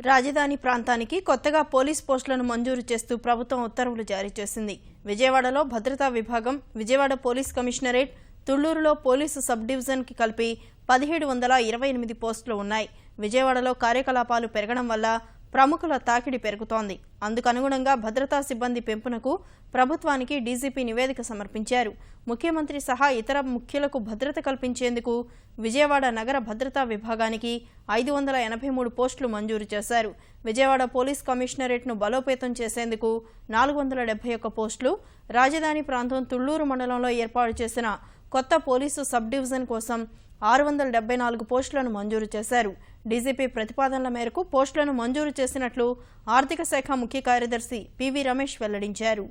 రాజధాని ప్రాంతానికి కొత్తగా పోలీస్ పోస్టులను మంజూరు చేస్తూ ప్రభుత్వం ఉత్తర్వులు జారీ చేసింది. విజయవాడలో భద్రతా విభాగం విజయవాడ పోలీస్ కమిషనరేట్ తుళ్ళూరులో పోలీసు సబ్ డివిజన్కి కలిపి పదిహేడు వందల ఇరవై ఎనిమిది పోస్టులు ఉన్నాయి. విజయవాడలో కార్యకలాపాలు పెరగడం వల్ల ప్రముఖుల తాకిడి పెరుగుతోంది. అందుకనుగుణంగా భద్రతా సిబ్బంది పెంపునకు ప్రభుత్వానికి డీజీపీ నివేదిక సమర్పించారు. ముఖ్యమంత్రి సహా ఇతర ముఖ్యులకు భద్రత కల్పించేందుకు విజయవాడ నగర భద్రతా విభాగానికి ఐదు వందల ఎనభై మూడు పోస్టులు మంజూరు చేశారు. విజయవాడ పోలీస్ కమిషనరేట్ను బలోపేతం చేసేందుకు నాలుగు వందల డెబ్బై ఒక్క పోస్టులు రాజధాని ప్రాంతం తుళ్ళూరు మండలంలో ఏర్పాటు చేసిన కొత్త పోలీసు సబ్ డివిజన్ కోసం ఆరు వందల డెబ్బై నాలుగు పోస్టులను మంజూరు చేశారు. డీజీపీ ప్రతిపాదనల మేరకు పోస్టులను మంజూరు చేసినట్లు ఆర్థిక శాఖ ముఖ్య కార్యదర్శి పివి రమేష్ వెల్లడించారు.